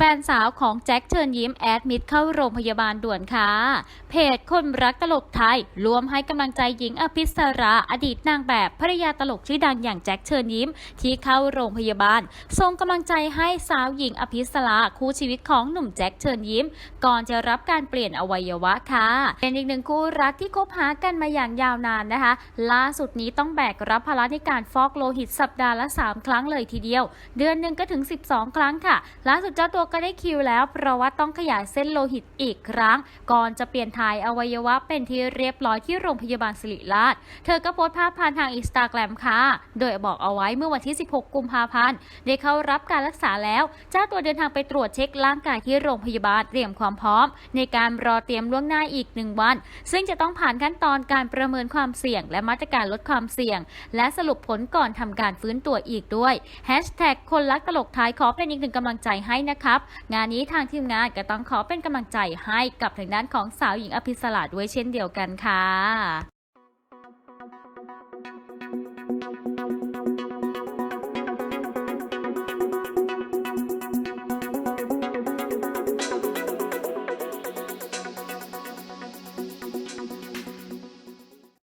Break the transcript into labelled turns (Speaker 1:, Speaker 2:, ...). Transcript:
Speaker 1: แฟนสาวของแจ็คเชิญยิ้มแอดมิดเข้าโรงพยาบาลด่วนค่ะ เพจคนรักตลกไทยรวมให้กำลังใจหญิงอภิสราอดีตนางแบบภรรยาตลกชื่อดังอย่างแจ็คเชิญยิ้ม ที่เข้าโรงพยาบาลส่งกำลังใจให้สาวหญิงอภิสราคู่ชีวิตของหนุ่มแจ็คเชิญยิ้ม ก่อนจะรับการเปลี่ยนอวัยวะค่ะ เป็นอีกหนึ่งคู่รักที่คบหากันมาอย่างยาวนานนะคะ ล่าสุดนี้ต้องแบกรับภาระในการฟอกโลหิตสัปดาห์ละ 3 ครั้งเลยทีเดียว เดือนหนึ่งก็ถึง 12 ครั้งค่ะ ล่าสุดเจ้าตัวก็ได้คิวแล้ว เพราะว่าต้องขยายเส้นโลหิตอีกครั้ง ก่อนจะเปลี่ยนถ่ายอวัยวะเป็นที่เรียบร้อยที่โรงพยาบาลศิริราช เธอก็โพสต์ภาพผ่านทางอินสตาแกรมค่ะ โดยบอกเอาไว้เมื่อวันที่ 16 กุมภาพันธ์ได้เข้ารับการรักษาแล้ว เจ้าตัวเดินทางไปตรวจเช็คร่างกายที่โรงพยาบาลเตรียมความพร้อม ในการรอเตรียมล่วงหน้าอีกหนึ่งวัน ซึ่งจะต้องผ่านขั้นตอนการประเมินความเสี่ยง และมาตรการลดความเสี่ยง และสรุปผลก่อนทำการฟื้นตัวอีกด้วยแฮชแท็กคนรักตลกไทยขอเป็นอีกหนึ่งกำลังใจให้นะครับงานนี้ทางทีมงานก็ต้องขอเป็นกำลังใจให้กับทางด้านของสาวหญิงอภิสราด้วยเช่นเดียวกันค่ะ